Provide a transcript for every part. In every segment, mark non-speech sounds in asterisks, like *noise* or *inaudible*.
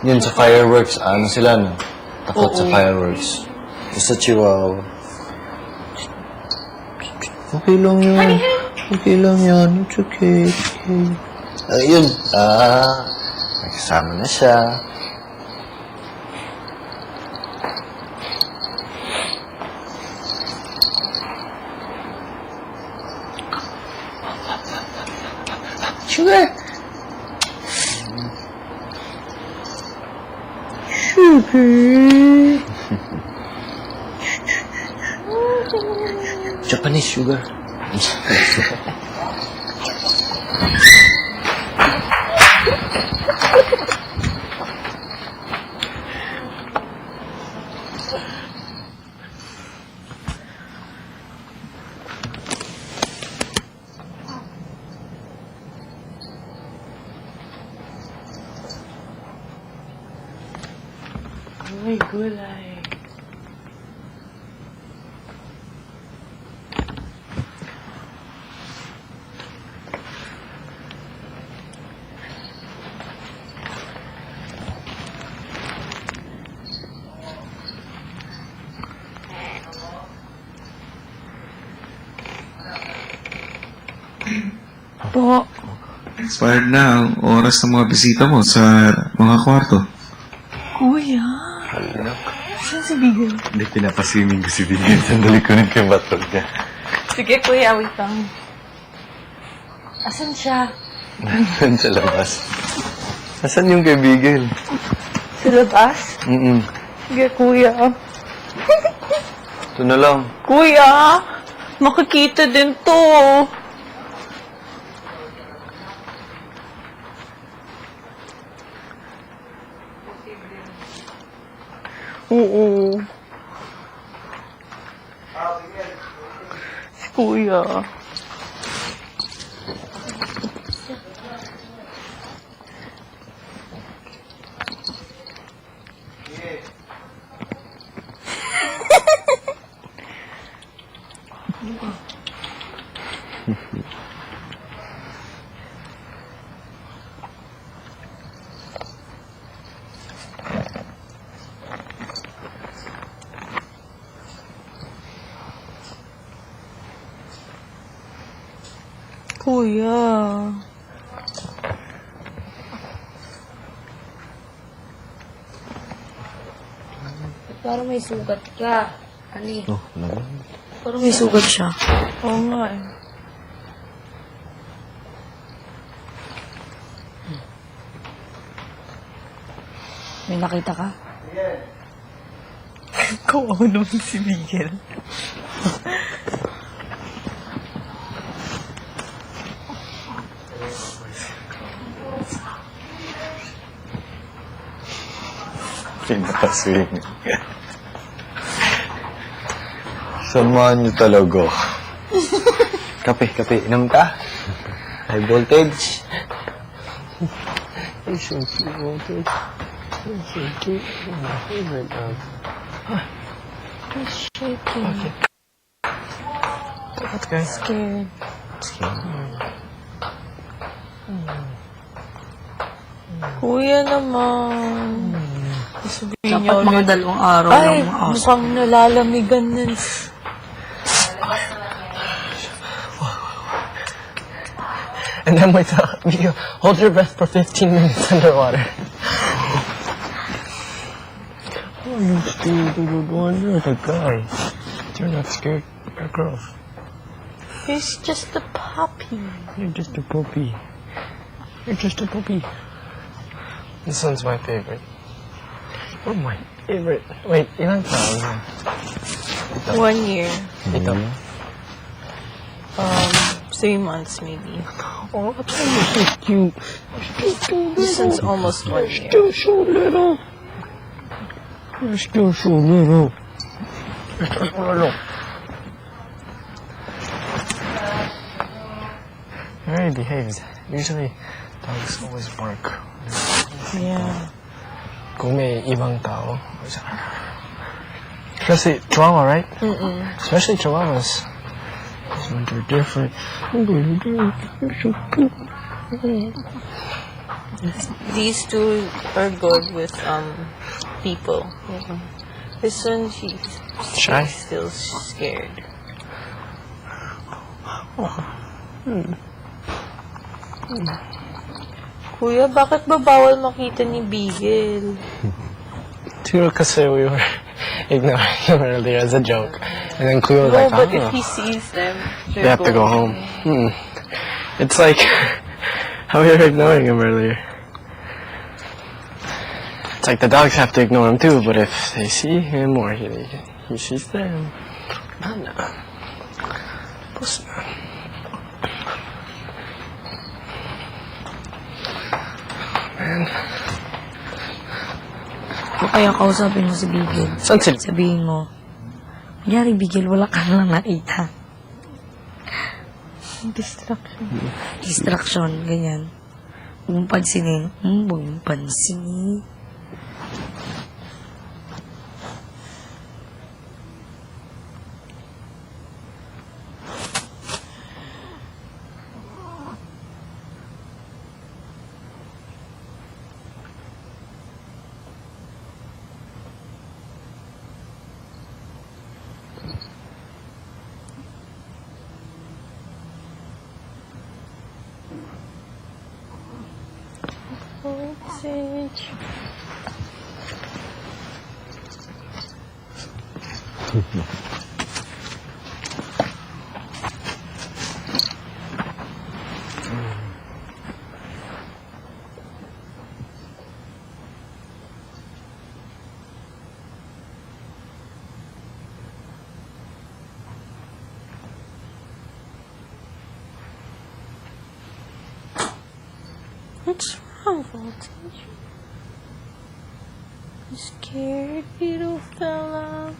Yun sa fireworks, ano sila, no? Takot sa fireworks. Sa chihuahua. Okay lang yun. Okay lang yan. It's okay. Okay. Ayun. Ah, nagsasama na siya. Sugar! Japanese sugar. *laughs* May gulay. Po. Expired na ang oras ng mga bisita mo sa mga kwarto. Kuya. Saan si Bigel? Hindi pinapaswimming ko si Bigel. Sandali ko rin kay batog niya. Sige, kuya. Wait lang. Asan siya? Nandun sa labas. Asan yung kay Bigel? Sa labas? Mm-mm. Sige, kuya. Ito na lang. Kuya! Makikita din to. Oo. Si Kuya. Kuya. Parang may sugat ka. Eh? Oh, naman. Parang may sugat siya. Oo nga eh. May nakita ka? *laughs* Kawawa naman si Miguel. Pinapaswimming. Samahan niyo talaga. kape, kape. Inom ka? High voltage. It's so cute, voltage. It's so cute. My favorite dog. He's shaking. Okay. Scared. Kuya naman. Sabihin niyo Dapat mga ulit. dalawang araw Ay, lang mga aso. mukhang nalalamigan na. And then with the video, hold your breath for 15 minutes underwater. Oh, you stupid one. You're the guy. You're not scared. You're a girl. He's just a puppy. You're just a puppy. You're just a puppy. This one's my favorite. Oh, my favorite. Wait, ilang taon na? One year. Ito. Um, three months maybe. Oh, that's so cute. This one's almost one year. You're so little. You're still so little. You're still so little. Very behaved. Usually, dogs always bark. Yeah. May ibang tao. Kasi Chihuahua, right? Mm-mm. Especially Chihuahuas. These ones are different. You're so cute. These two are good with um people. This one, she's, Shy? she's still scared. Kuya, bakit ba bawal makita ni Bigel? *laughs* Siguro kasi we were *laughs* ignoring him earlier as a joke. And then Kuya was No, like, but if he sees them, They have to go home. Hmm. It's like *laughs* how we were ignoring him earlier. It's like the dogs have to ignore him too, but if they see him or he, he sees them, no, no. Puss na. Man. O kaya kausapin mo si Bigel. Saan sila? Sabihin mo, Kunyari, Bigel, wala ka lang nakita. *laughs* Distraction. Distraction, ganyan. Huwag mong pansinin. Hmm, huwag mong pansinin. Voltage. You scared, little fella?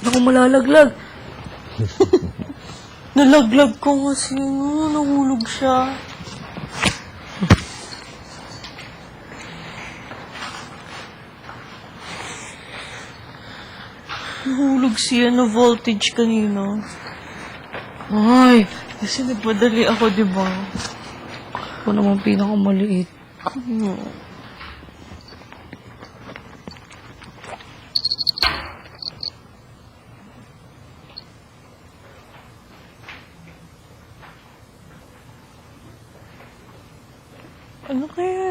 Naku, malalaglag. *laughs* Nalaglag ko kasi nga, nahulog siya. Nahulog siya na voltage kanina. Ay, Kasi nagpadali ako, di ba? ako naman pinakamaliit. Ano kaya?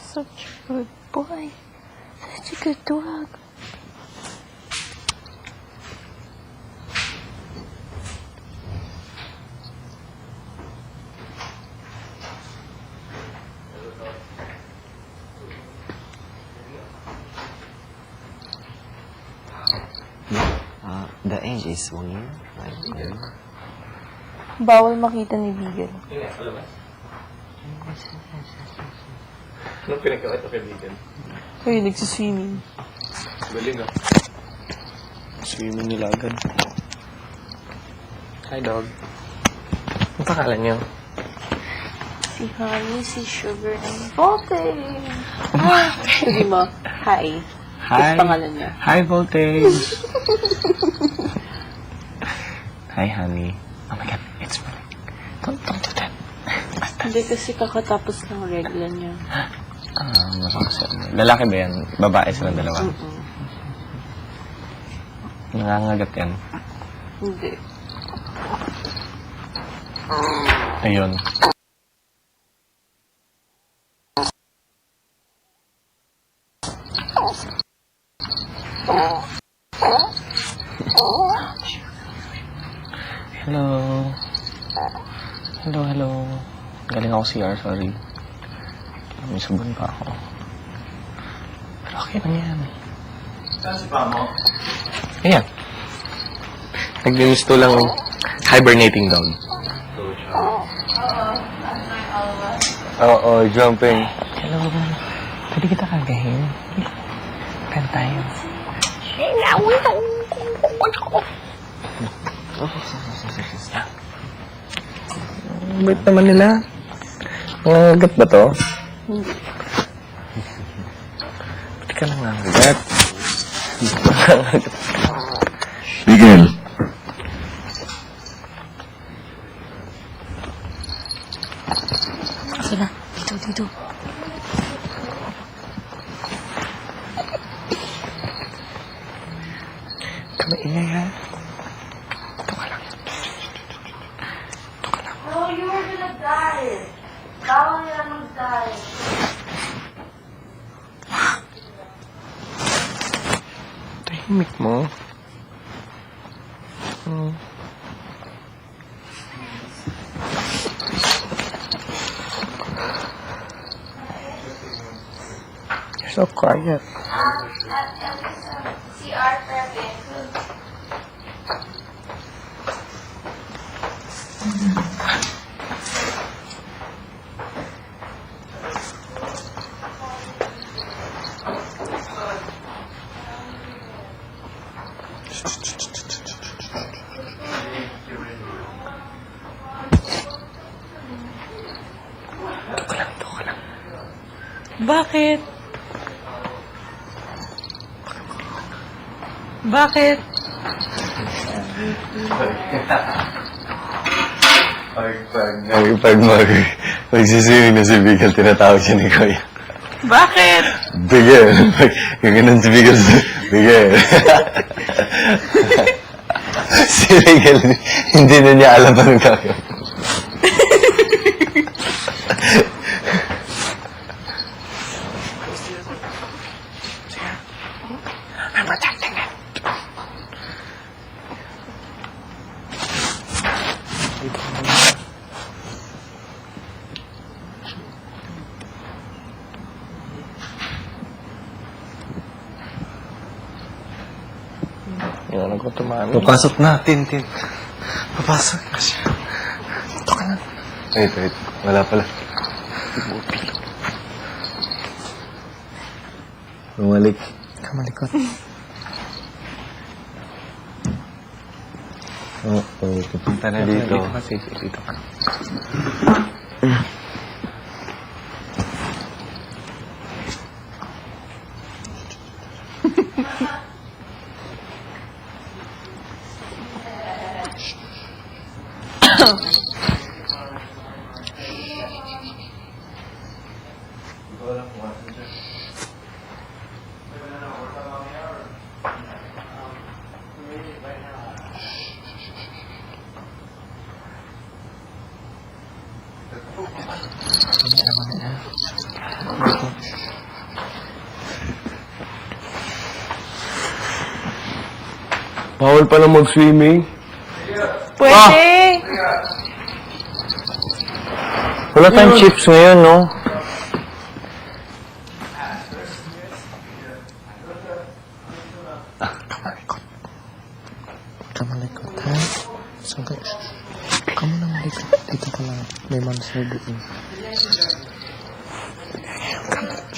Such a good boy. Such a good dog. Uh, the age is one year. Like, um, Bawal makita ni Bigel. Anong pinagawa ito kay Bigel? Uy, nagsiswimming. Galing ah. Swimming nila agad. Hi, dog. Ang pangalan niyo? Si Honey, si Sugar, and Voltage. Ah, *laughs* Sabi mo, hi. Hi. pangalan niya. Hi, Voltage. *laughs* Hi, honey. Oh my God. Don't, don't do that. Hindi kasi kakatapos ng regla niya. Ah, makakasal. Lalaki ba yan? Babae silang dalawa? Mm-mm. Nangangagat yan. Hindi. Ayun. Hello. Hello, hello. Galing ako CR, sorry. May sabon pa ako. Pero okay lang yan. Saan si Pamo? Ayan. Naglilisto lang hibernating dog. Oo, jumping. Pwede kita kagahin. Kan tayo. Ang Bait naman nila. Nangangagat ba to? Pwede ka nangangagat. Miguel. Sige na. Dito, dito. Kamaingay ha. No, you were gonna die. Bawal nila mag-die. Tahimik mo. Hmm. So quiet. Bakit? Bakit? Pag, pag, mag, magsiswimming na si Bigel, tinatawag siya ni Kuya. Bakit? Bigel. Pag gaganon si Bigel, Bigel. *laughs* si Bigel, hindi na niya alam anong gagawin. Yung ano ko tumami. Papasok na, Tin, Tin. Papasok na siya. Ito ka na. Wait, wait. Wala pala. Bumalik. Kamalikot. Oo, oh, oh, pupunta na dito. Dito ka. Dito ka. Bawal pala mag-swimming. Pwede. Wala tayong chips ngayon, no? Kamalikot, ha? So, guys, kamu na malikot. Dito ka lang. May monster doon.